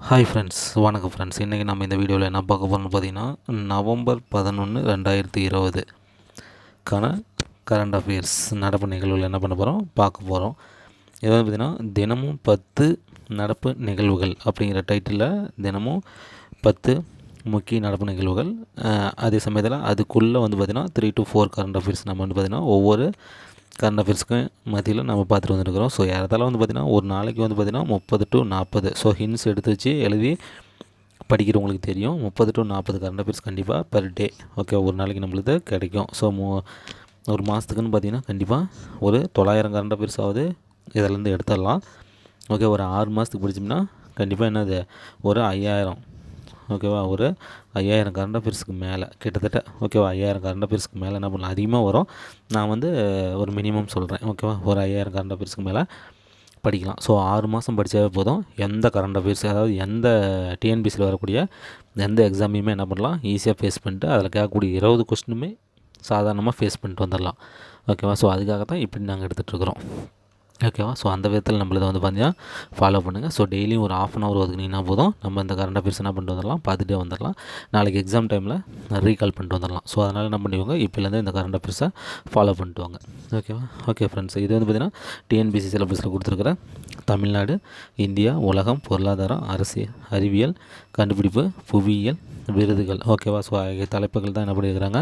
Hi friends வணக்கம் friends இன்றைக்கி நம்ம இந்த வீடியோவில் என்ன பார்க்க போகிறோம்னு பார்த்தீங்கன்னா நவம்பர் பதினொன்று ரெண்டாயிரத்தி இருபதுக்கான கரண்ட் அஃபேர்ஸ் நடப்பு நிகழ்வுகள் என்ன பண்ண போகிறோம் பார்க்க போகிறோம் இது வந்து பார்த்திங்கன்னா தினமும் பத்து நடப்பு நிகழ்வுகள் அப்படிங்கிற டைட்டிலில் தினமும் பத்து முக்கிய நடப்பு நிகழ்வுகள். அதே சமயத்தில் அதுக்குள்ளே வந்து பார்த்திங்கன்னா three to four current affairs நம்ம வந்து பார்த்திங்கன்னா ஒவ்வொரு கரண்ட் அஃபேர்ஸ்க்கும் மத்தியில் நம்ம பார்த்துட்டு வந்துருக்கிறோம். ஸோ யாரதால வந்து பார்த்திங்கன்னா ஒரு நாளைக்கு வந்து பார்த்திங்கன்னா முப்பது டு நாற்பது. ஸோ ஹின்ஸ் எடுத்து வச்சு எழுதி படிக்கிறவங்களுக்கு தெரியும். முப்பது டு நாற்பது கரண்ட் அஃபேர்ஸ் கண்டிப்பாக பர் டே ஓகே ஒரு நாளைக்கு நம்மளுக்கு கிடைக்கும். ஸோ மு ஒரு மாதத்துக்குன்னு பார்த்தீங்கன்னா கண்டிப்பாக ஒரு தொள்ளாயிரம் கரண்ட் அஃபேர்ஸ் ஆகுது. இதிலேருந்து எடுத்துடலாம். ஓகே ஒரு ஆறு மாதத்துக்கு படிச்சோம்னா கண்டிப்பாக என்னது? ஒரு ஐயாயிரம். ஓகேவா? ஒரு ஐயாயிரம் கரண்ட் அஃபேர்ஸ்க்கு மேலே கிட்டத்தட்ட ஓகேவா? ஐயாயிரம் கரண்ட் அஃபேர்ஸ்க்கு மேலே என்ன பண்ணலாம்? அதிகமாக வரும். நான் வந்து ஒரு மினிமம் சொல்கிறேன் ஓகேவா? ஒரு ஐயாயிரம் கரண்ட் அஃபேர்ஸ்க்கு மேலே படிக்கலாம். ஸோ ஆறு மாதம் படித்தாவே போதும். எந்த கரண்ட் அஃபேர்ஸ் அதாவது எந்த டிஎன்பிசியில் வரக்கூடிய எந்த எக்ஸாமையுமே என்ன பண்ணலாம்? ஈஸியாக ஃபேஸ் பண்ணிட்டு அதில் கேட்கக்கூடிய இருபது கொஸ்டினுமே சாதாரணமாக ஃபேஸ் பண்ணிட்டு வந்துடலாம் ஓகேவா? ஸோ அதுக்காக தான் இப்படி நாங்கள் எடுத்துகிட்ருக்குறோம் ஓகேவா ஸோ அந்த விதத்தில் நம்மளதை வந்து பார்த்தீங்கன்னா ஃபாலோ பண்ணுங்கள் ஸோ டெய்லியும் ஒரு ஆஃப் அன் ஹவர் ஒதுக்குனீங்கன்னா போதும். நம்ம இந்த கரண்ட் அஃபேர்ஸ் என்ன பண்ணிட்டு வந்துடலாம் பார்த்துட்டே வந்துடலாம் நாளைக்கு எக்ஸாம் டைமில் ரீகால் பண்ணிட்டு வந்துடலாம் ஸோ அதனால் என்ன பண்ணிக்கோங்க? இப்போலேருந்து இந்த கரண்ட் அஃபேர்ஸை ஃபாலோ பண்ணிட்டு வாங்க. ஓகேவா ஓகே ஃப்ரெண்ட்ஸ் இது வந்து பார்த்திங்கன்னா டிஎன்பிசி சிலபஸில் கொடுத்துருக்குற தமிழ்நாடு இந்தியா உலகம் பொருளாதாரம் அரசியல் அறிவியல் கண்டுபிடிப்பு புவியியல் விருதுகள். ஓகேவா ஸோ தலைப்புகள் தான் என்ன பண்ணியிருக்கிறாங்க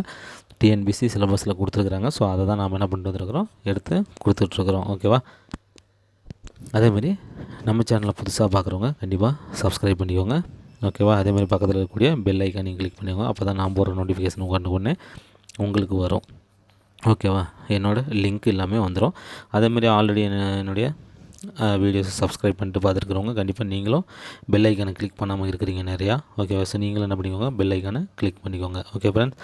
டிஎன்பிசி சிலபஸில் கொடுத்துருக்குறாங்க. ஸோ அதை தான் நாம் என்ன பண்ணிட்டு வந்துருக்குறோம்? எடுத்து கொடுத்துட்ருக்குறோம். ஓகேவா அதேமாரி நம்ம சேனலை புதுசாக பார்க்குறவங்க கண்டிப்பாக சப்ஸ்கிரைப் பண்ணிக்கோங்க. ஓகேவா அதேமாதிரி பக்கத்தில் இருக்கக்கூடிய பெல் ஐக்கானையும் கிளிக் பண்ணிக்கோங்க. அப்போ தான் நான் போகிற நோட்டிஃபிகேஷன் உட்காந்து ஒன்று உங்களுக்கு வரும். ஓகேவா என்னோடய லிங்க் எல்லாமே வந்துடும் அதேமாரி ஆல்ரெடி என்னுடைய வீடியோஸை சப்ஸ்கிரைப் பண்ணிட்டு பார்த்துருக்குறவங்க கண்டிப்பாக நீங்களும் பெல் ஐக்கானை கிளிக் பண்ணாமல் இருக்கிறீங்க நிறையா. ஓகேவா ஸோ நீங்களும் என்ன பண்ணிக்கோங்க பெல் ஐக்கானை கிளிக் பண்ணிக்கோங்க. ஓகே ஃப்ரெண்ட்ஸ்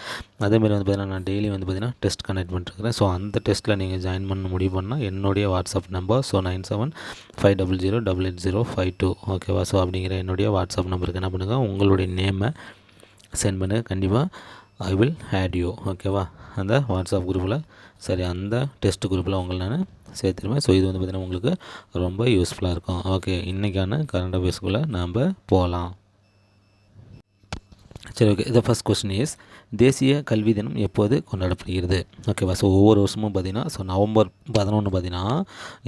அதேமாதிரி வந்து பார்த்தீங்கன்னா நான் டெய்லி வந்து பார்த்தீங்கன்னா டெஸ்ட் கனெக்ட் பண்ணிட்டுருக்கிறேன். ஸோ அந்த டெஸ்ட்டில் நீங்கள் ஜாயின் பண்ண முடிவு பண்ணால் என்னுடைய WhatsApp number so nine seven five double zero double eight zero five two ஓகேவா ஸோ அப்படிங்கிற என்னுடைய வாட்ஸ்அப் நம்பருக்கு என்ன பண்ணுங்கள் உங்களுடைய நேமை சென்ட் பண்ணுங்கள் கண்டிப்பாக ஐ வில் ஆட் யூ ஓகேவா அந்த வாட்ஸ்அப் குரூப்பில் சரி அந்த டெஸ்ட் குரூப்பில் உங்களை நான் சேர்த்துருவேன் ஸோ இது வந்து பார்த்திங்கன்னா உங்களுக்கு ரொம்ப யூஸ்ஃபுல்லாக இருக்கும். ஓகே இன்றைக்கான கரண்ட் அஃபேர்ஸ்குள்ளே நாம் போகலாம் சரி ஓகே இந்த ஃபஸ்ட் கொஸ்டின் இஸ் தேசிய கல்வி தினம் எப்போது கொண்டாடப்படுகிறது? ஓகேவா ஸோ ஒவ்வொரு வருஷமும் பார்த்தீங்கன்னா ஸோ நவம்பர் பதினொன்று பார்த்தீங்கன்னா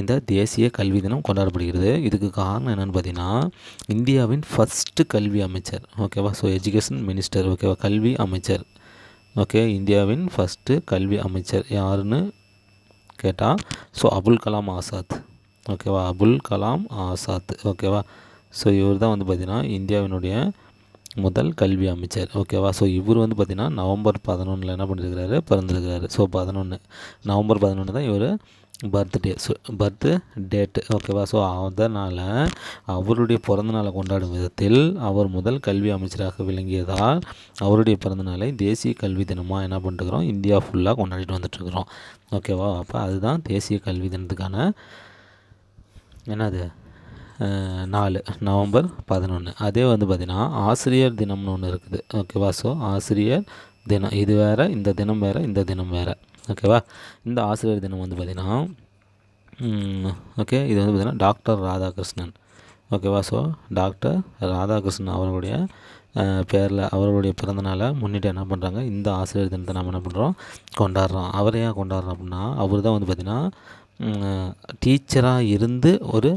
இந்த தேசிய கல்வி தினம் கொண்டாடப்படுகிறது. இதுக்கு காரணம் என்னென்னு பார்த்தீங்கன்னா இந்தியாவின் ஃபஸ்ட்டு கல்வி அமைச்சர். ஓகேவா ஸோ எஜுகேஷன் மினிஸ்டர் ஓகேவா கல்வி அமைச்சர். ஓகே இந்தியாவின் ஃபஸ்ட்டு கல்வி அமைச்சர் யாருன்னு கேட்டால் ஸோ அபுல் கலாம் ஆசாத். ஓகேவா அபுல் கலாம் ஆசாத். ஓகேவா ஸோ இவர் தான் வந்து பார்த்திங்கன்னா இந்தியாவினுடைய முதல் கல்வி அமைச்சர். ஓகேவா ஸோ இவர் வந்து பார்த்திங்கன்னா நவம்பர் பதினொன்றில் என்ன பண்ணியிருக்கிறாரு பிறந்திருக்கிறாரு. ஸோ பதினொன்று நவம்பர் பதினொன்று தான் இவர் பர்த்டே ஸோ பர்த்து டேட்டு ஓகேவா ஸோ அதனால் அவருடைய பிறந்தநாளை கொண்டாடும் விதத்தில் அவர் முதல் கல்வி அமைச்சராக விளங்கியதால் அவருடைய பிறந்தநாளை தேசிய கல்வி தினமாக என்ன பண்ணிட்டுருக்குறோம்? இந்தியா ஃபுல்லாக கொண்டாடிட்டு வந்துட்டுருக்குறோம். ஓகேவா அப்போ அதுதான் தேசிய கல்வி தினத்துக்கான என்னது? நாலு நவம்பர் பதினொன்று அதே வந்து பார்த்திங்கன்னா ஆசிரியர் தினம்னு ஒன்று இருக்குது. ஓகேவா ஸோ ஆசிரியர் தினம். இது வேறு இந்த தினம் வேறு இந்த தினம் வேறு. ஓகேவா இந்த ஆசிரியர் தினம் வந்து பார்த்திங்கன்னா ஓகே இது வந்து பார்த்திங்கன்னா டாக்டர் ராதாகிருஷ்ணன். ஓகேவா ஸோ டாக்டர் ராதாகிருஷ்ணன் அவர்களுடைய பேரில் அவர்களுடைய பிறந்தநாளை முன்னிட்டு என்ன பண்ணுறாங்க இந்த ஆசிரியர் தினத்தை நம்ம என்ன பண்ணுறோம் கொண்டாடுறோம். அவரை ஏன் கொண்டாடுறோம் அப்படின்னா அவர் தான் வந்து பார்த்திங்கன்னா டீச்சராக இருந்து ஒரு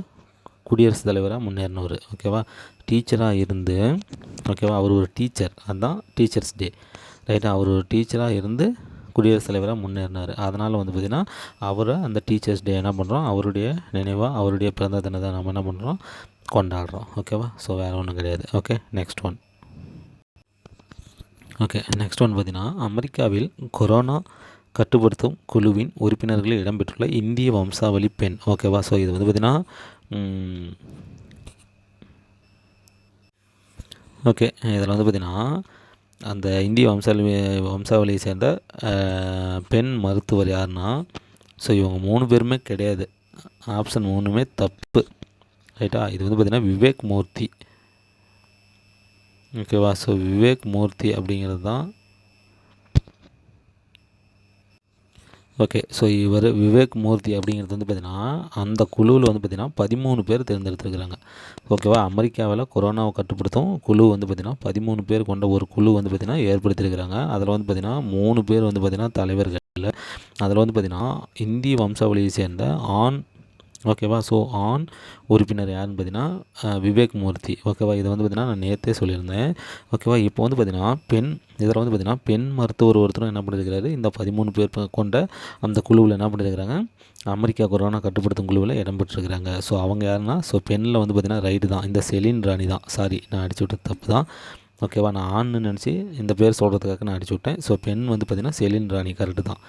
குடியரசுத் தலைவராக முன்னேறினவர். ஓகேவா டீச்சராக இருந்து ஓகேவா அவர் ஒரு டீச்சர் அதுதான் டீச்சர்ஸ் டே ரைட்டாக அவர் ஒரு டீச்சராக இருந்து குடியரசுத் தலைவராக முன்னேறினார். அதனால் வந்து பார்த்திங்கன்னா அவரை அந்த டீச்சர்ஸ் டே என்ன பண்ணுறோம் அவருடைய நினைவாக அவருடைய பிறந்த தினத்தை நம்ம என்ன பண்ணுறோம் கொண்டாடுறோம். ஓகேவா ஸோ வேறு ஒன்றும் கிடையாது. Okay next one okay next one பார்த்தீங்கன்னா அமெரிக்காவில் கொரோனா கட்டுப்படுத்தும் குழுவின் உறுப்பினர்களில் இடம்பெற்றுள்ள இந்திய வம்சாவளி பெண். ஓகேவா ஸோ இது வந்து பார்த்திங்கன்னா ஓகே இதில் வந்து பார்த்திங்கன்னா அந்த இந்திய வம்சாவளி வம்சாவளியை சேர்ந்த பெண் மருத்துவர் யாருன்னா ஸோ இவங்க மூணு பேருமே கிடையாது. ஆப்ஷன் மூணுமே தப்பு. ரைட்டா இது வந்து பார்த்திங்கன்னா விவேக் மூர்த்தி. ஓகேவா ஸோ விவேக் மூர்த்தி அப்படிங்கிறது தான் ஓகே ஸோ இவர் விவேக் மூர்த்தி அப்படிங்கிறது வந்து பார்த்திங்கன்னா அந்த குழுவில் வந்து பார்த்திங்கன்னா பதிமூணு பேர் தேர்ந்தெடுத்துருக்குறாங்க. ஓகேவா அமெரிக்காவில் கொரோனாவை கட்டுப்படுத்தும் குழு வந்து பார்த்திங்கன்னா பதிமூணு பேர் கொண்ட ஒரு குழு வந்து பார்த்திங்கன்னா ஏற்படுத்தியிருக்கிறாங்க. அதில் வந்து பார்த்திங்கன்னா மூணு பேர் வந்து பார்த்திங்கன்னா தலைவர்கள். அதில் வந்து பார்த்திங்கன்னா இந்திய வம்சாவளியை சேர்ந்த ஆண் ஓகேவா? ஸோ ஆண் உறுப்பினர் யாருன்னு பார்த்தீங்கன்னா விவேக் மூர்த்தி. ஓகேவா? இதை வந்து பார்த்திங்கன்னா நான் நேற்றே சொல்லியிருந்தேன். ஓகேவா? இப்போ வந்து பார்த்திங்கன்னா பெண் இதில் வந்து பார்த்திங்கன்னா பெண் மருத்துவர் ஒருத்தரும் என்ன பண்ணியிருக்கிறாரு இந்த பதிமூணு பேர் கொண்ட அந்த குழுவில் என்ன பண்ணியிருக்கிறாங்க அமெரிக்கா கொரோனா கட்டுப்படுத்தும் குழுவில் இடம்பெற்றிருக்கிறாங்க ஸோ அவங்க யாருன்னா ஸோ பெண்ணில் வந்து பார்த்திங்கன்னா ரைட்டு தான். இந்த செலின் ராணி தான். சாரி நான் அடிச்சு விட்டது தப்பு தான். ஓகேவா? நான் ஆண்னு நினச்சி இந்த பேர் சொல்கிறதுக்காக நான் அடிச்சு விட்டேன். ஸோ பெண் வந்து பார்த்திங்கன்னா செலின் ராணி கரெக்டு தான்.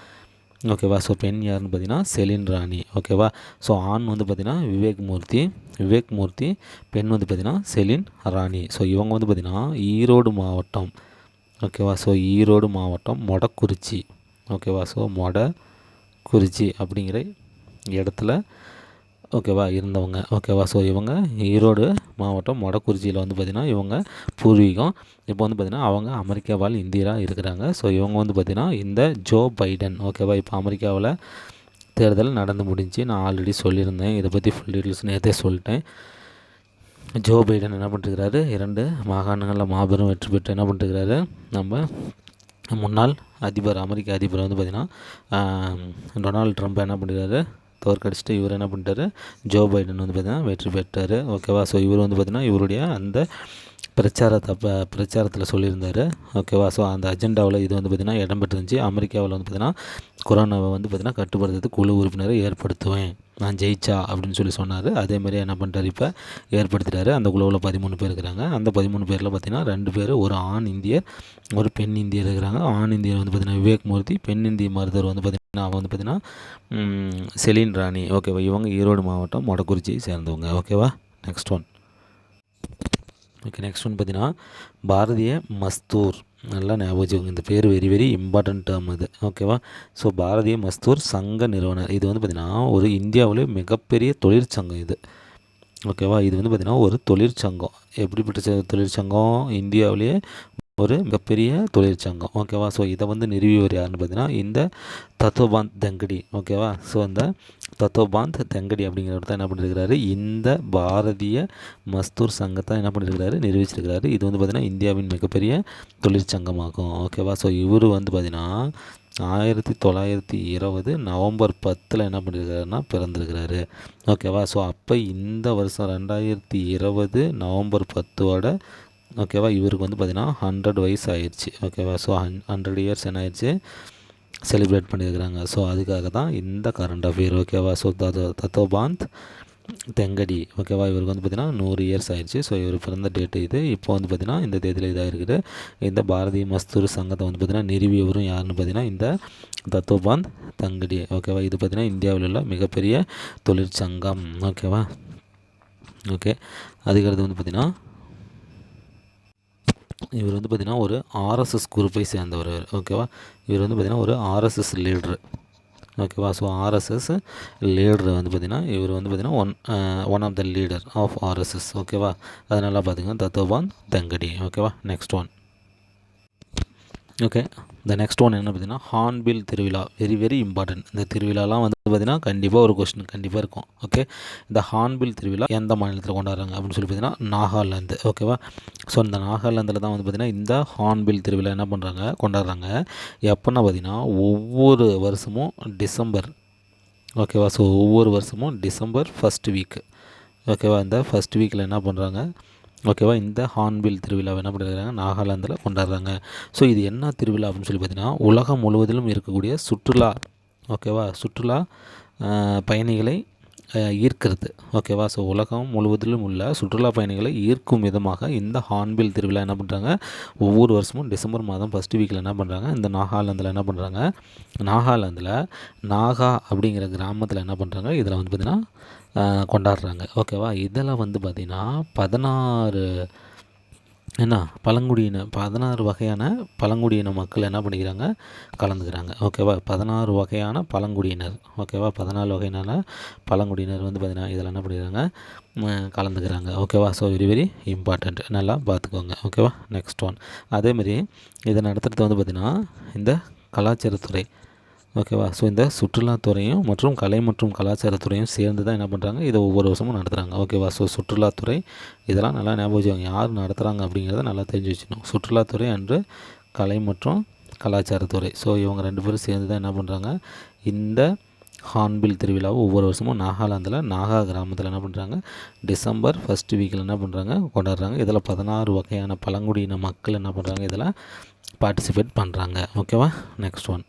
ஓகேவா ஸோ பெண் யாருன்னு பார்த்தீங்கன்னா செலின் ராணி. ஓகேவா ஸோ ஆண் வந்து பார்த்திங்கன்னா விவேக் மூர்த்தி விவேக் மூர்த்தி பெண் வந்து பார்த்திங்கன்னா செலின் ராணி. ஸோ இவங்க வந்து பார்த்திங்கன்னா ஈரோடு மாவட்டம். ஓகேவா ஸோ ஈரோடு மாவட்டம் மொடக்குறிச்சி. ஓகேவா ஸோ மொடக்குறிச்சி அப்படிங்கிற இடத்துல ஓகேவா இருந்தவங்க. ஓகேவா ஸோ இவங்க ஈரோடு மாவட்டம் மொடக்குறிச்சியில் வந்து பார்த்திங்கன்னா இவங்க பூர்வீகம். இப்போ வந்து பார்த்திங்கன்னா அவங்க அமெரிக்காவால் இந்தியராக இருக்கிறாங்க. ஸோ இவங்க வந்து பார்த்திங்கன்னா இந்த ஜோ பைடன் ஓகேவா இப்போ அமெரிக்காவில் தேர்தல் நடந்து முடிஞ்சு நான் ஆல்ரெடி சொல்லியிருந்தேன். இதை பற்றி ஃபுல் டீட்டெயில்ஸ் நேற்றே சொல்லிட்டேன். ஜோ பைடன் என்ன பண்ணிருக்கிறாரு இரண்டு மாகாணங்களில் மாபெரும் வெற்றி பெற்று என்ன பண்ணிருக்கிறாரு நம்ம முன்னாள் அதிபர் அமெரிக்க அதிபர் வந்து பார்த்திங்கன்னா டொனால்டு ட்ரம்ப் என்ன பண்ணுறாரு தோற்கடிச்சிட்டு இவர் என்ன பண்ணிட்டாரு? ஜோ பைடன் வந்து பார்த்திங்கன்னா வெற்றி பெற்றார். ஓகேவா? ஸோ இவர் வந்து பார்த்திங்கன்னா இவருடைய அந்த பிரச்சாரத்தை அப்போ பிரச்சாரத்தில் சொல்லியிருந்தார். ஓகேவா ஸோ அந்த அஜெண்டாவில் இது வந்து பார்த்திங்கன்னா இடம்பெற்றிருந்துச்சு. அமெரிக்காவில் வந்து பார்த்திங்கன்னா கொரோனாவை வந்து பார்த்திங்கன்னா கட்டுப்படுத்துறதுக்கு குழு உறுப்பினரை ஏற்படுத்துவேன். நான் ஜெயிச்சா அப்படின்னு சொல்லி சொன்னார். அதே மாதிரி என்ன பண்ணுறாரு இப்போ? ஏற்படுத்திட்டாரு. அந்த குழுவில் பதிமூணு பேர் இருக்கிறாங்க. அந்த பதிமூணு பேரில் பார்த்திங்கன்னா ரெண்டு பேர் ஒரு ஆண் இந்தியர் ஒரு பெண் இந்தியர் இருக்கிறாங்க. ஆண் இந்தியர் வந்து பார்த்திங்கன்னா விவேக் மூர்த்தி பெண் இந்திய மருத்துவர் வந்து பார்த்திங்கன்னா அவன் வந்து பார்த்திங்கன்னா செலின் ராணி. ஓகேவா இவங்க ஈரோடு மாவட்டம் மொடக்குறிச்சியை சேர்ந்தவங்க. ஓகேவா next one okay next one பார்த்தீங்கன்னா பாரதிய மஸ்தூர். நல்லா ஞாபகம் இந்த பேர் வெரி வெரி இம்பார்ட்டன்ட் டேர்ம் இது. ஓகேவா ஸோ பாரதிய மஸ்தூர் சங்க நிறுவனர். இது வந்து பார்த்திங்கன்னா ஒரு இந்தியாவிலே மிகப்பெரிய தொழிற்சங்கம் இது. ஓகேவா இது வந்து பார்த்திங்கன்னா ஒரு தொழிற்சங்கம். எப்படிப்பட்ட தொழிற்சங்கம்? இந்தியாவிலேயே ஒரு மிகப்பெரிய தொழிற்சங்கம். ஓகேவா ஸோ இதை வந்து நிறுவியவர் யாருன்னு பார்த்தீங்கன்னா இந்த தத்துவபாந்த் தெங்கடி. ஓகேவா ஸோ இந்த தத்துவபாந்த் தெங்கடி அப்படிங்கிறவர் தான் என்ன பண்ணியிருக்கிறாரு இந்த பாரதிய மஸ்தூர் சங்கத்தை என்ன பண்ணியிருக்கிறாரு நிறுவிச்சிருக்கிறாரு. இது வந்து பார்த்திங்கன்னா இந்தியாவின் மிகப்பெரிய தொழிற்சங்கமாகும். ஓகேவா ஸோ இவர் வந்து பார்த்திங்கன்னா ஆயிரத்தி தொள்ளாயிரத்தி இருபது நவம்பர் பத்தில் என்ன பண்ணியிருக்காருன்னா பிறந்திருக்கிறாரு. ஓகேவா ஸோ அப்போ இந்த வருஷம் ரெண்டாயிரத்தி இருபது நவம்பர் பத்தோட ஓகேவா? இவருக்கு வந்து பார்த்திங்கன்னா ஹண்ட்ரட் வயசு ஆயிடுச்சு ஓகேவா? ஸோ ஹன் ஹண்ட்ரட் இயர்ஸ் என்ன ஆயிடுச்சு செலிப்ரேட் பண்ணியிருக்கிறாங்க. ஸோ அதுக்காக தான் இந்த கரண்ட் அஃபேர் ஓகேவா? ஸோ தத்தோ தத்தோபாந்த் தெங்கடி ஓகேவா? இவருக்கு வந்து பார்த்திங்கன்னா நூறு இயர்ஸ் ஆயிடுச்சு ஸோ இவர் பிறந்த டேட்டு இது. இப்போ வந்து பார்த்திங்கன்னா இந்த தேதியில் இதாக இருக்குது. இந்த பாரதிய மஸ்தூர் சங்கத்தை வந்து பார்த்திங்கன்னா நிறுவியவரும் யாருன்னு பார்த்திங்கன்னா இந்த தத்தோபாந்த் தங்கடி ஓகேவா? இது பார்த்திங்கன்னா இந்தியாவில் உள்ள மிகப்பெரிய தொழிற்சங்கம் ஓகேவா? ஓகே. அதுக்கடுத்து வந்து பார்த்திங்கன்னா இவர் வந்து பார்த்திங்கன்னா ஒரு ஆர்எஸ்எஸ் குரூப்பை சேர்ந்தவர் ஓகேவா? இவர் வந்து பார்த்திங்கன்னா ஒரு ஆர்எஸ்எஸ் லீடரு. ஓகேவா? ஸோ ஆர்எஸ்எஸ் லீடர் வந்து பார்த்திங்கன்னா இவர் வந்து பார்த்திங்கன்னா one one of the leader of RSS. ஓகேவா? அதனால் பார்த்திங்கன்னா தத்துவான் தங்கடி. ஓகேவா? நெக்ஸ்ட் ஒன் ஓகே இந்த நெக்ஸ்ட் ஒன் என்ன பார்த்தீங்கன்னா ஹார்ன்பில் திருவிழா. வெரி வெரி இம்பார்ட்டன்ட் இந்த திருவிழாலாம் வந்து பார்த்திங்கன்னா கண்டிப்பாக ஒரு கொஸ்டின் கண்டிப்பாக இருக்கும். ஓகே இந்த ஹார்ன்பில் திருவிழா எந்த மாநிலத்தில் கொண்டாடுறாங்க அப்படின்னு சொல்லி பார்த்தீங்கன்னா நாகாலாந்து. ஓகேவா ஸோ இந்த நாகாலாந்தில் தான் வந்து பார்த்திங்கன்னா இந்த ஹார்ன்பில் திருவிழா என்ன பண்ணுறாங்க கொண்டாடுறாங்க. எப்போன்னா பார்த்திங்கன்னா ஒவ்வொரு வருஷமும் டிசம்பர். ஓகேவா ஸோ ஒவ்வொரு வருஷமும் டிசம்பர் ஃபஸ்ட் வீக் ஓகேவா இந்த ஃபஸ்ட் வீக்கில் என்ன பண்ணுறாங்க ஓகேவா? இந்த ஹார்ன்பில் திருவிழாவை என்ன பண்ணிருக்காங்க? நாகாலாந்தில் கொண்டாடுறாங்க. ஸோ இது என்ன திருவிழா அப்படின்னு சொல்லி பார்த்தீங்கன்னா உலகம் முழுவதிலும் இருக்கக்கூடிய சுற்றுலா ஓகேவா? சுற்றுலா பயணிகளை ஈர்க்கிறது ஓகேவா? ஸோ உலகம் முழுவதிலும் உள்ள சுற்றுலா பயணிகளை ஈர்க்கும் விதமாக இந்த ஹார்ன்பில் திருவிழா என்ன பண்ணுறாங்க ஒவ்வொரு வருஷமும் டிசம்பர் மாதம் ஃபஸ்ட் வீக்கில் என்ன பண்ணுறாங்க இந்த நாகாலாந்தில் என்ன பண்ணுறாங்க நாகாலாந்தில் நாகா அப்படிங்கிற கிராமத்தில் என்ன பண்ணுறாங்க இதில் வந்து பார்த்திங்கன்னா கொண்டாடுறாங்க. ஓகேவா? இதில் வந்து பார்த்திங்கன்னா பதினாறு என்ன? பழங்குடியின பதினாறு வகையான பழங்குடியின மக்கள் என்ன பண்ணிக்கிறாங்க? கலந்துக்கிறாங்க. ஓகேவா? பதினாறு வகையான பழங்குடியினர். ஓகேவா? பதினாலு வகையான பழங்குடியினர் வந்து பார்த்திங்கன்னா இதில் என்ன பண்ணிக்கிறாங்க? கலந்துக்கிறாங்க. ஓகேவா? ஸோ வெரி வெரி இம்பார்ட்டண்ட் நல்லா பார்த்துக்கோங்க. ஓகேவா? நெக்ஸ்ட் ஒன் அதேமாரி இதை நடத்துகிறது வந்து பார்த்திங்கன்னா இந்த கலாச்சாரத்துறை. ஓகேவா? ஸோ இந்த சுற்றுலாத்துறையும் மற்றும் கலை மற்றும் கலாச்சாரத்துறையும் சேர்ந்து தான் என்ன பண்ணுறாங்க இதை ஒவ்வொரு வருஷமும் நடத்துகிறாங்க ஓகேவா? ஸோ சுற்றுலாத்துறை இதெல்லாம் நல்லா ஞாபகம் வச்சுக்கோங்க. யார் நடத்துகிறாங்க அப்படிங்கிறத நல்லா தெரிஞ்சு வச்சுக்கணும். சுற்றுலாத்துறை அன்று கலை மற்றும் கலாச்சாரத்துறை ஸோ இவங்க ரெண்டு பேரும் சேர்ந்து தான் என்ன பண்ணுறாங்க இந்த ஹார்ன்பில் திருவிழாவை ஒவ்வொரு வருஷமும் நாகாலாந்தில் நாகா கிராமத்தில் என்ன பண்ணுறாங்க டிசம்பர் ஃபஸ்ட் வீக்கில் என்ன பண்ணுறாங்க கொண்டாடுறாங்க. இதில் பதினாறு வகையான பழங்குடியின மக்கள் என்ன பண்ணுறாங்க இதில் பார்ட்டிசிபேட் பண்ணுறாங்க ஓகேவா? நெக்ஸ்ட் ஒன்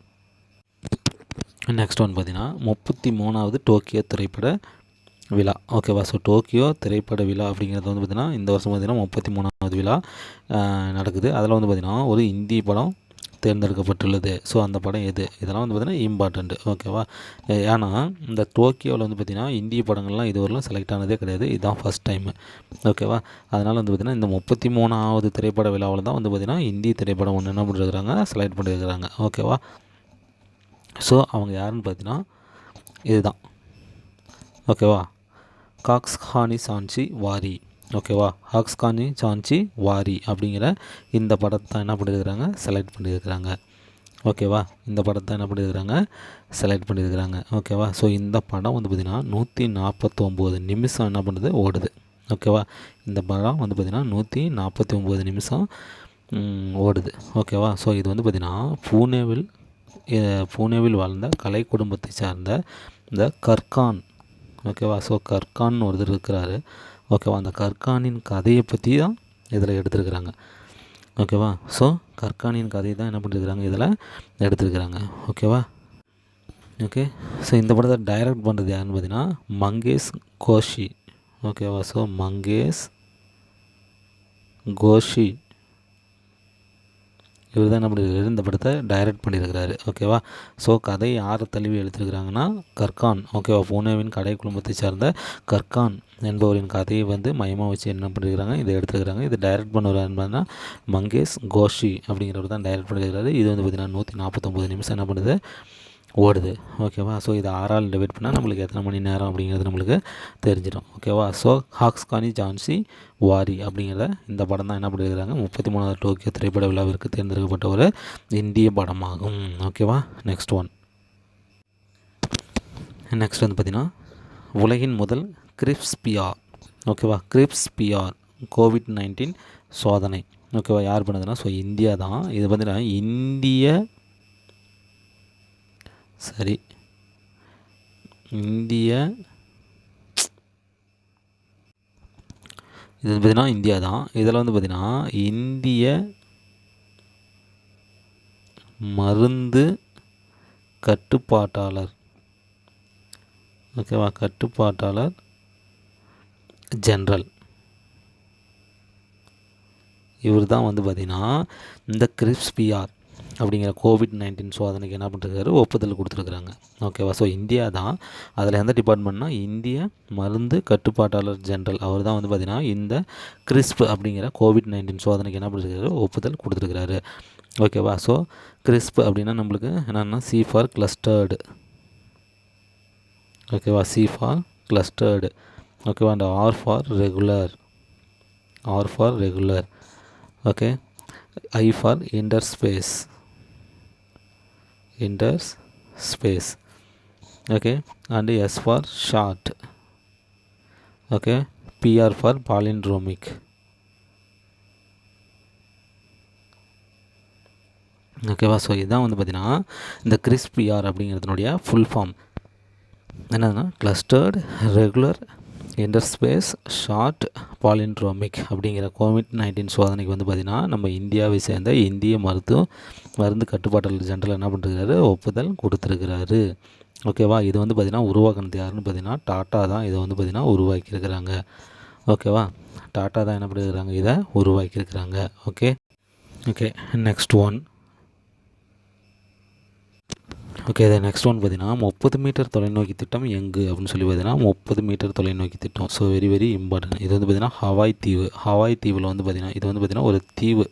நெக்ஸ்ட் ஒன் பார்த்திங்கன்னா முப்பத்தி மூணாவது டோக்கியோ திரைப்பட விழா. ஓகேவா ஸோ டோக்கியோ திரைப்பட விழா அப்படிங்கிறது வந்து பார்த்திங்கன்னா இந்த வருஷம் பார்த்திங்கன்னா முப்பத்தி மூணாவது விழா நடக்குது. அதில் வந்து பார்த்திங்கன்னா ஒரு இந்தி படம் தேர்ந்தெடுக்கப்பட்டுள்ளது. ஸோ அந்த படம் எது? இதெல்லாம் வந்து பார்த்திங்கன்னா இம்பார்ட்டண்ட்டு ஓகேவா ஏன்னா இந்த டோக்கியோவில் வந்து பார்த்திங்கன்னா இந்திய படங்கள்லாம் இதுவரையிலும் செலக்ட் ஆனதே கிடையாது. இதுதான் ஃபஸ்ட் டைமு ஓகேவா அதனால் வந்து பார்த்திங்கன்னா இந்த முப்பத்தி மூணாவது திரைப்பட விழாவில் தான் வந்து பார்த்திங்கன்னா இந்தி திரைப்படம் ஒன்று என்ன பண்ணிருக்கிறாங்க? செலக்ட் பண்ணியிருக்கிறாங்க ஓகேவா ஸோ அவங்க யாருன்னு பார்த்தீங்கன்னா இதுதான். ஓகேவா? காக்ஸ்ஹானி சாஞ்சி வாரி. ஓகேவா? ஹாக்ஸ்கானி சாஞ்சி வாரி அப்படிங்கிற இந்த படத்தை என்ன பண்ணியிருக்கிறாங்க? செலக்ட் பண்ணியிருக்கிறாங்க. ஓகேவா? இந்த படத்தை என்ன பண்ணியிருக்கிறாங்க? செலக்ட் பண்ணியிருக்கிறாங்க. ஓகேவா? ஸோ இந்த படம் வந்து பார்த்திங்கன்னா நூற்றி நாற்பத்தொம்போது நிமிஷம் என்ன பண்ணுது? ஓடுது. ஓகேவா? இந்த படம் வந்து பார்த்திங்கன்னா நூற்றி நாற்பத்தி ஒம்பது நிமிஷம் ஓடுது. ஓகேவா? ஸோ இது வந்து பார்த்திங்கன்னா பூனேவில் பூனேவில் வாழ்ந்த கலை குடும்பத்தை சார்ந்த இந்த கர்கான் ஓகேவா ஸோ கர்கான் ஒருத்தர் இருக்கிறாரு. ஓகேவா அந்த கர்கானின் கதையை பற்றி தான் இதில் எடுத்துருக்குறாங்க. ஓகேவா ஸோ கர்கானின் கதையை தான் என்ன பண்ணியிருக்கிறாங்க இதில் எடுத்துருக்குறாங்க. ஓகேவா ஓகே ஸோ இந்த படத்தை டைரக்ட் பண்ணுறது யாருன்னு பார்த்தீங்கன்னா மங்கேஷ் கோஷி. ஓகேவா ஸோ மங்கேஷ் கோஷி. இவர் தான் என்ன பண்ணியிருக்காரு இந்த படத்தை டைரக்ட் பண்ணியிருக்கிறாரு ஓகேவா ஸோ கதை யார் தழுவி எழுத்துருக்குறாங்கன்னா கர்கான். ஓகேவா பூனேவின் கடை குடும்பத்தை சார்ந்த கர்கான் என்பவரின் கதையை வந்து மையமாக வச்சு என்ன பண்ணியிருக்கிறாங்க இதை எடுத்துருக்கிறாங்க. இது டைரக்ட் பண்ணுவார் மங்கேஷ் கோஷி அப்படிங்கிறவர் தான் டைரக்ட் பண்ணியிருக்கிறாரு இது வந்து பார்த்திங்கன்னா நூற்றி நாற்பத்தொம்பது நிமிஷம் என்ன பண்ணுது? ஓடுது. ஓகேவா? ஸோ இது ஆறால் டிவைட் பண்ணால் நம்மளுக்கு எத்தனை மணி நேரம் அப்படிங்கிறது நம்மளுக்கு தெரிஞ்சிடும். ஓகேவா? ஸோ ஹாக்ஸ்கானி ஜான்சி வாரி அப்படிங்கிறத இந்த படம் தான் என்ன பண்ணியிருக்கிறாங்க முப்பத்தி மூணாவது டோக்கியோ திரைப்பட விழாவிற்கு தேர்ந்தெடுக்கப்பட்ட ஒரு இந்திய படமாகும். ஓகேவா? நெக்ஸ்ட் ஒன் நெக்ஸ்ட் வந்து பார்த்திங்கன்னா உலகின் முதல் கிரிப்ஸ்பியார் ஓகேவா? கிரிப்ஸ்பியார் கோவிட் நைன்டீன் சோதனை. ஓகேவா? யார் பண்ணதுன்னா ஸோ இந்தியா தான். இது பார்த்தீங்கன்னா இந்திய சரி. இந்திய இது வந்து பார்த்திங்கன்னா இந்தியா தான். இதில் வந்து பார்த்திங்கன்னா இந்திய மருந்து கட்டுப்பாட்டாளர். ஓகேவா? கட்டுப்பாட்டாளர் ஜென்ரல். இவர் தான் வந்து பார்த்திங்கன்னா இந்த கிரிப்ஸ்பிஆர் அப்படிங்கிற கோவிட் நைன்டீன் சோதனைக்கு என்ன பண்ணிருக்காரு ஒப்புதல் கொடுத்துருக்குறாங்க. ஓகேவா ஸோ இந்தியா தான். அதில் எந்த டிபார்ட்மெண்ட்னா இந்திய மருந்து கட்டுப்பாட்டாளர் ஜென்ரல் அவர் தான் வந்து பார்த்திங்கன்னா இந்த கிறிஸ்ப் அப்படிங்கிற கோவிட் நைன்டீன் சோதனைக்கு என்ன பண்ணிருக்காரு ஒப்புதல் கொடுத்துருக்குறாரு. ஓகேவா ஸோ கிறிஸ்ப் அப்படின்னா நம்மளுக்கு என்னென்னா சி ஃபார் கிளஸ்டர்டு ஓகேவா சி ஃபார் கிளஸ்டர்டு ஓகேவா அந்த R for regular R for regular okay I for interspace enters space. Okay? And s for short. Okay? Pr for palindromic. ஓகேவா ஸோ இதுதான் வந்து பார்த்திங்கன்னா இந்த கிறிஸ்பிஆர் அப்படிங்கிறதுனுடைய ஃபுல் ஃபார்ம் என்னதுன்னா clustered regular interspace short palindromic அப்படிங்கிற கோவிட் நைன்டீன் சோதனைக்கு வந்து பார்த்திங்கன்னா நம்ம இந்தியாவை சேர்ந்த இந்திய மருத்துவ மருந்து கட்டுப்பாட்டாளர் ஜென்ரல் என்ன பண்ணுறாரு ஒப்புதல் கொடுத்துருக்கிறாரு. ஓகேவா இது வந்து பார்த்திங்கன்னா உருவாக்குனது யாருன்னு பார்த்தீங்கன்னா டாட்டா தான் இதை வந்து பார்த்திங்கன்னா உருவாக்கியிருக்கிறாங்க. ஓகேவா டாட்டா தான் என்ன பண்ணியிருக்கிறாங்க இதை உருவாக்கியிருக்கிறாங்க. Okay okay next one okay இதை நெக்ஸ்ட் ஒன் பார்த்தீங்கன்னா முப்பது மீட்டர் தொலைநோக்கி திட்டம் எங்கு அப்படின்னு சொல்லி பார்த்தீங்கன்னா முப்பது மீட்டர் தொலைநோக்கி திட்டம். ஸோ வெரி வெரி இம்பார்ட்டன்ட் இது வந்து பார்த்திங்கன்னா ஹவாய் தீவு. ஹவாய் தீவில் வந்து பார்த்திங்கன்னா இது வந்து பார்த்திங்கன்னா ஒரு தீவு.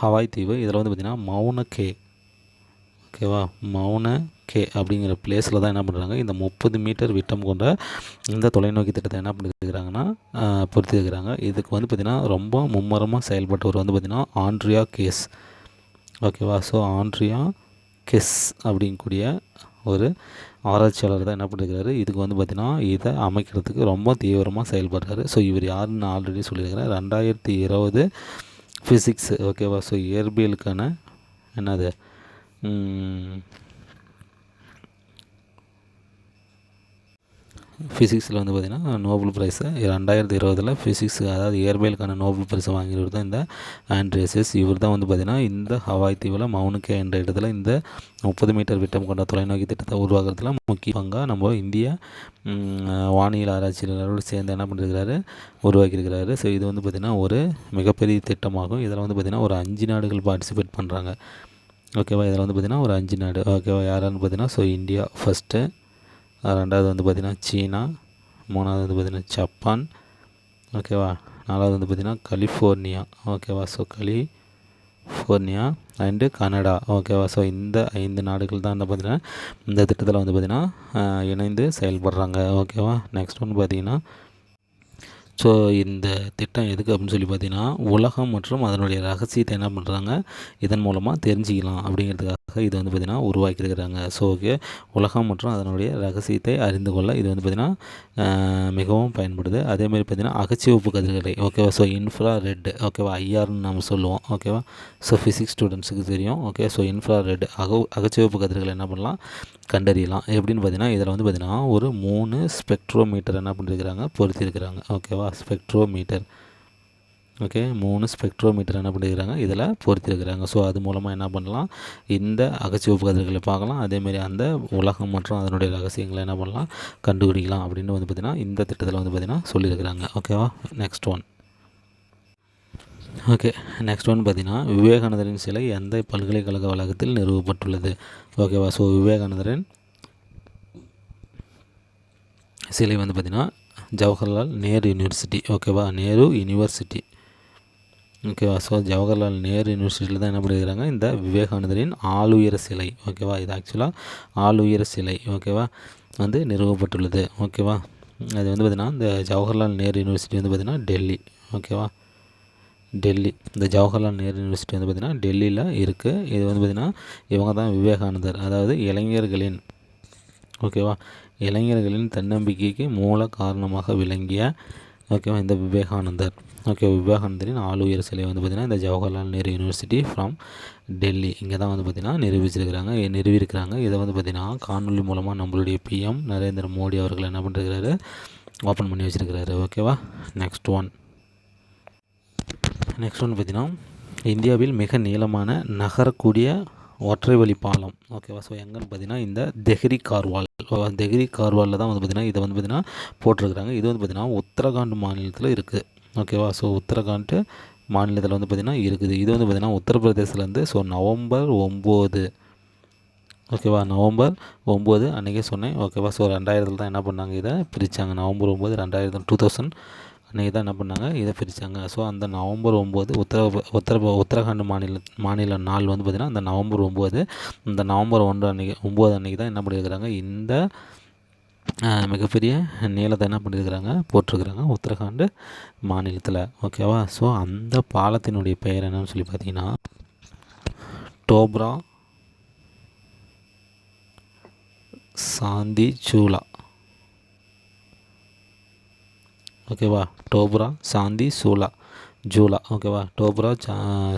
ஹவாய் தீவு. இதில் வந்து பார்த்திங்கன்னா மௌன கே. ஓகேவா மௌன கே அப்படிங்கிற பிளேஸில் தான் என்ன பண்ணுறாங்க இந்த முப்பது மீட்டர் விட்டம் கொண்ட இந்த தொலைநோக்கி திட்டத்தை என்ன பண்ணியிருக்கிறாங்கன்னா பொறுத்திருக்கிறாங்க இதுக்கு வந்து பார்த்திங்கன்னா ரொம்ப மும்மரமாக செயல்பட்டவர் வந்து பார்த்திங்கன்னா ஆண்ட்ரியா கேஸ். ஓகேவா ஸோ ஆண்ட்ரியா கெஸ் அப்படிங்கக்கூடிய ஒரு ஆராய்ச்சியாளர் தான் என்ன பண்ணியிருக்காரு இதுக்கு வந்து பார்த்திங்கன்னா இதை அமைக்கிறதுக்கு ரொம்ப தீவிரமாக செயல்படுறாரு. ஸோ இவர் யாருன்னு ஆல்ரெடி சொல்லியிருக்கிறேன். ரெண்டாயிரத்தி இருபது ஃபிசிக்ஸ் ஓகேவா ஸோ இயற்பியலுக்கான என்னது? ஃபிசிக்ஸில் வந்து பார்த்திங்கன்னா நோபல் ப்ரைஸை ரெண்டாயிரத்தி இருபதில் ஃபிசிக்ஸ் அதாவது இயற்பியலுக்கான நோபல் ப்ரைஸை வாங்கியவர் தான் இந்த ஆண்ட்ரியசஸ் இவர் தான் வந்து பார்த்திங்கன்னா இந்த ஹவாய் தீவில் மவுனுக்கே என்ற இடத்துல இந்த முப்பது மீட்டர் விட்டம் கொண்ட தொலைநோக்கி திட்டத்தை உருவாக்குறதுல முக்கிய பங்காக நம்ம இந்திய வானியல் ஆராய்ச்சியாளர்களோடு சேர்ந்து என்ன பண்ணியிருக்கிறாரு உருவாக்கியிருக்கிறாரு. ஸோ இது வந்து பார்த்திங்கன்னா ஒரு மிகப்பெரிய திட்டமாகும். இதில் வந்து பார்த்திங்கன்னா ஒரு அஞ்சு நாடுகள் பார்ட்டிசிபேட் பண்ணுறாங்க ஓகேவா இதில் வந்து பார்த்திங்கன்னா ஒரு அஞ்சு நாடு. ஓகேவா யாரான்னு பார்த்தீங்கன்னா ஸோ இந்தியா ஃபஸ்ட்டு ரெண்டாவது வந்து பார்த்திங்கன்னா சீனா மூணாவது வந்து பார்த்திங்கன்னா ஜப்பான். ஓகேவா நாலாவது வந்து பார்த்திங்கன்னா கலிஃபோர்னியா. ஓகேவா ஸோ கலிஃபோர்னியா அண்டு கனடா. ஓகேவா ஸோ இந்த ஐந்து நாடுகள் தான் என்ன பார்த்திங்கன்னா இந்த திட்டத்தில் வந்து பார்த்திங்கன்னா இணைந்து செயல்படுறாங்க. ஓகேவா நெக்ஸ்ட் ஒன்று பார்த்திங்கன்னா ஸோ இந்த திட்டம் எதுக்கு அப்படின்னு சொல்லி பார்த்தீங்கன்னா உலகம் மற்றும் அதனுடைய ரகசியத்தை என்ன பண்ணுறாங்க இதன் மூலமாக தெரிஞ்சிக்கலாம் அப்படிங்கிறதுக்காக இது வந்து பார்த்திங்கன்னா உருவாக்கியிருக்கிறாங்க. So okay. உலகம் மற்றும் அதனுடைய ரகசியத்தை அறிந்து கொள்ள இது வந்து பார்த்திங்கன்னா மிகவும் பயன்படுது. அதேமாதிரி பார்த்திங்கன்னா அகச்சிவப்பு கதிர்களை ஓகேவா ஸோ இன்ஃப்ரா ரெட் ஓகேவா ஐஆர்னு நம்ம சொல்லுவோம் ஓகேவா ஸோ ஃபிசிக்ஸ் ஸ்டூடெண்ட்ஸுக்கு தெரியும் ஓகே ஸோ இன்ஃப்ரா ரெட் அக அகச்சிவப்பு கதிர்களை என்ன பண்ணலாம்? கண்டறியலாம். எப்படின்னு பார்த்திங்கன்னா இதில் வந்து பார்த்திங்கன்னா ஒரு மூணு ஸ்பெக்ட்ரோமீட்டர் என்ன பண்ணியிருக்கிறாங்க பொருத்தியிருக்கிறாங்க ஓகேவா ஸ்பெக்ட்ரோமீட்டர் ஓகே மூணு ஸ்பெக்ட்ரோமீட்டர் என்ன பண்ணியிருக்கிறாங்க இதில் பொருத்திருக்கிறாங்க ஸோ அது மூலமாக என்ன பண்ணலாம்? இந்த அகச்சிவப்பு கதிர்களை பார்க்கலாம் அதேமாரி அந்த உலகம் மற்றும் அதனுடைய ரகசியங்களை என்ன பண்ணலாம்? கண்டுபிடிக்கலாம் அப்படின்னு வந்து பார்த்திங்கன்னா இந்த திட்டத்தில் வந்து பார்த்திங்கன்னா சொல்லியிருக்கிறாங்க. ஓகேவா next one okay next one பார்த்திங்கன்னா விவேகானந்தரின் சிலை எந்த பல்கலைக்கழக வளாகத்தில் நிறுவப்பட்டுள்ளது? ஓகேவா ஸோ விவேகானந்தரின் சிலை வந்து பார்த்திங்கன்னா ஜவஹர்லால் நேரு யூனிவர்சிட்டி ஓகேவா நேரு யூனிவர்சிட்டி ஓகேவா? ஸோ ஜவஹர்லால் நேரு யூனிவர்சிட்டியில் தான் என்ன பண்ணியிருக்கிறாங்க இந்த விவேகானந்தரின் ஆளுயர சிலை ஓகேவா? இது ஆக்சுவலாக ஆளுயர சிலை ஓகேவா? வந்து நிறுவப்பட்டுள்ளது ஓகேவா? அது வந்து பார்த்திங்கன்னா இந்த ஜவஹர்லால் நேரு யூனிவர்சிட்டி வந்து பார்த்திங்கன்னா டெல்லி ஓகேவா? டெல்லி. இந்த ஜவஹர்லால் நேரு யூனிவர்சிட்டி வந்து பார்த்திங்கன்னா டெல்லியில் இருக்குது இது வந்து பார்த்திங்கன்னா இவங்க தான் விவேகானந்தர் அதாவது இளைஞர்களின் ஓகேவா? இளைஞர்களின் தன்னம்பிக்கைக்கு மூல காரணமாக விளங்கிய ஓகேவா இந்த விவேகானந்தர். ஓகே விவேகானந்தரின் ஆளுயர் சிலை வந்து பார்த்திங்கன்னா இந்த ஜவஹர்லால் நேரு யூனிவர்சிட்டி ஃப்ரம் டெல்லி. இங்கே தான் வந்து பார்த்திங்கன்னா நிரூபிச்சிருக்கிறாங்க நிறுவியிருக்கிறாங்க இதை வந்து பார்த்திங்கன்னா காணொலி மூலமாக நம்மளுடைய பிஎம் நரேந்திர மோடி அவர்கள் என்ன பண்ணுறாரு ஓப்பன் பண்ணி வச்சுருக்கிறாரு. ஓகேவா நெக்ஸ்ட் ஒன் நெக்ஸ்ட் ஒன் பார்த்திங்கன்னா இந்தியாவில் மிக நீளமான நகரக்கூடிய ஒற்றை வழி பாலம். ஓகேவா ஸோ எங்கன்னு பார்த்தீங்கன்னா இந்த தெஹ்ரி கார்வால். தெஹ்ரி கார்வாலில் தான் வந்து பார்த்திங்கன்னா இதை வந்து பார்த்திங்கன்னா போட்டிருக்கிறாங்க. இது வந்து பார்த்திங்கன்னா உத்தரகாண்ட் மாநிலத்தில் இருக்குது ஓகேவா ஸோ உத்தரகாண்ட் மாநிலத்தில் வந்து பார்த்திங்கன்னா இருக்குது. இது வந்து பார்த்திங்கன்னா உத்தரப்பிரதேசிலேருந்து ஸோ நவம்பர் ஒம்பது. ஓகேவா நவம்பர் ஒம்பது அன்றைக்கே சொன்னேன். ஓகேவா ஸோ ரெண்டாயிரத்தில் தான் என்ன பண்ணாங்க இதை? பிரித்தாங்க நவம்பர் ஒம்பது ரெண்டாயிரத்து டூ தௌசண்ட் அன்றைக்கி தான் என்ன பண்ணாங்க? இதை பிரித்தாங்க ஸோ அந்த நவம்பர் ஒம்பது உத்தர உத்தர உத்தரகாண்ட் மாநில மாநில நாள் வந்து பார்த்திங்கன்னா அந்த நவம்பர் ஒம்பது இந்த நவம்பர் ஒன்று அன்றைக்கி ஒம்பது அன்றைக்கி தான் என்ன பண்ணியிருக்கிறாங்க? இந்த மிகப்பெரிய நீளத்தை என்ன பண்ணியிருக்கிறாங்க? போட்டிருக்கிறாங்க உத்தரகாண்ட் மாநிலத்தில். ஓகேவா ஸோ அந்த பாலத்தினுடைய பெயர் என்னன்னு சொல்லி பார்த்தீங்கன்னா டோப்ரா சாந்தி சூலா ஓகேவா டோப்ரா சாந்தி சூலா ஜூலா ஓகேவா டோப்ரா சா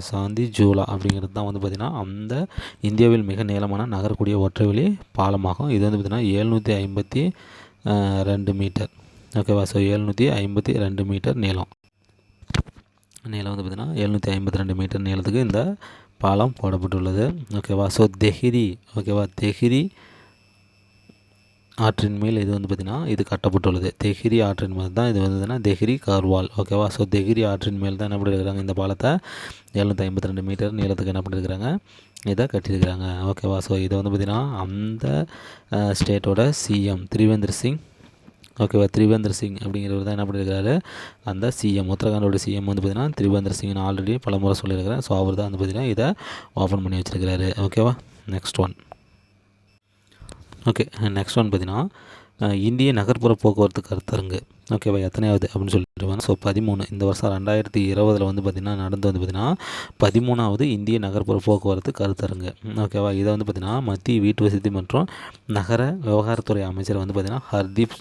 சாந்தி ஜூலா அப்படிங்கிறது தான் வந்து பார்த்திங்கன்னா அந்த இந்தியாவில் மிக நீளமான நகரக்கூடிய ஒற்றைவெளி பாலமாகும். இது வந்து பார்த்திங்கன்னா எழுநூற்றி ஐம்பத்தி ரெண்டு மீட்டர். ஓகேவா ஸோ எழுநூற்றி ஐம்பத்தி ரெண்டு மீட்டர் நீளம். நீளம் வந்து பார்த்திங்கன்னா எழுநூற்றி ஐம்பத்தி ரெண்டு மீட்டர் நீளத்துக்கு இந்த பாலம் போடப்பட்டுள்ளது. ஓகேவா ஸோ தெஹிரி ஓகேவா தெஹிரி ஆற்றின் மேல் இது வந்து பார்த்திங்கன்னா இது கட்டப்பட்டுள்ளது. தெஹிரி ஆற்றின் மேல் தான் இது வந்துன்னா தெஹிரி கார்வால். ஓகேவா ஸோ தெஹிரி ஆற்றின் மேல் தான் என்ன பண்ணியிருக்கிறாங்க இந்த பாலத்தை எழுநூற்றி ஐம்பத்தி ரெண்டு மீட்டர் நீளத்துக்கு என்ன பண்ணியிருக்கிறாங்க இதை கட்டியிருக்கிறாங்க. ஓகேவா ஸோ இதை வந்து பார்த்திங்கன்னா அந்த ஸ்டேட்டோட சிஎம் திரிவேந்திர சிங். ஓகேவா திரிவேந்திர சிங் அப்படிங்கிறவர் தான் என்ன பண்ணியிருக்காரு அந்த சிஎம் உத்தரகாண்டோட சிஎம் வந்து பார்த்திங்கன்னா திரிவேந்திர சிங்னு ஆல்ரெடி பல முறை சொல்லியிருக்கிறேன் ஸோ அவர் தான் வந்து பார்த்திங்கன்னா இதை ஓப்பன் பண்ணி வச்சுருக்கிறாரு. ஓகேவா next one okay next one பார்த்தீங்கன்னா இந்திய நகர்ப்புற போக்குவரத்து கருத்தரங்கு ஓகேவா எத்தனையாவது அப்படின்னு சொல்லிட்டு ஸோ பதிமூணு. இந்த வருஷம் ரெண்டாயிரத்தி இருபதில் வந்து பார்த்திங்கன்னா நடந்து வந்து பார்த்திங்கன்னா பதிமூணாவது இந்திய நகர்ப்புற போக்குவரத்து கருத்தரங்கு ஓகேவா இதை வந்து பார்த்திங்கன்னா மத்திய வீட்டு வசதி மற்றும் நகர விவகாரத்துறை அமைச்சர் வந்து பார்த்திங்கன்னா ஹர்தீப்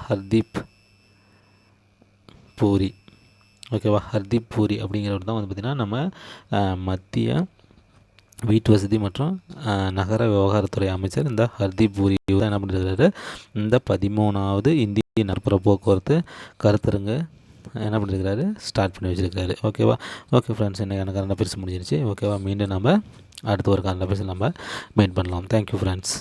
ஹர்தீப் பூரி. ஓகேவா ஹர்தீப் பூரி அப்படிங்கிறவர் தான் வந்து பார்த்திங்கன்னா நம்ம மத்திய வீட்டு வசதி மற்றும் நகர விவகாரத்துறை அமைச்சர் இந்த ஹர்தீப் பூரி என்ன பண்ணிருக்காரு? இந்த பதிமூணாவது இந்திய நகர்ப்புற போக்குவரத்து கருத்தரங்கு என்ன பண்ணியிருக்காரு ஸ்டார்ட் பண்ணி வச்சுருக்காரு. ஓகேவா ஓகே ஃப்ரெண்ட்ஸ் என்ன கரண்ட் அஃபேர்ஸ் முடிஞ்சிருச்சு. ஓகேவா மீண்டும் நம்ம அடுத்த ஒரு கரண்ட் அஃபேர்ஸ் நம்ம மீட் பண்ணலாம். Thank you friends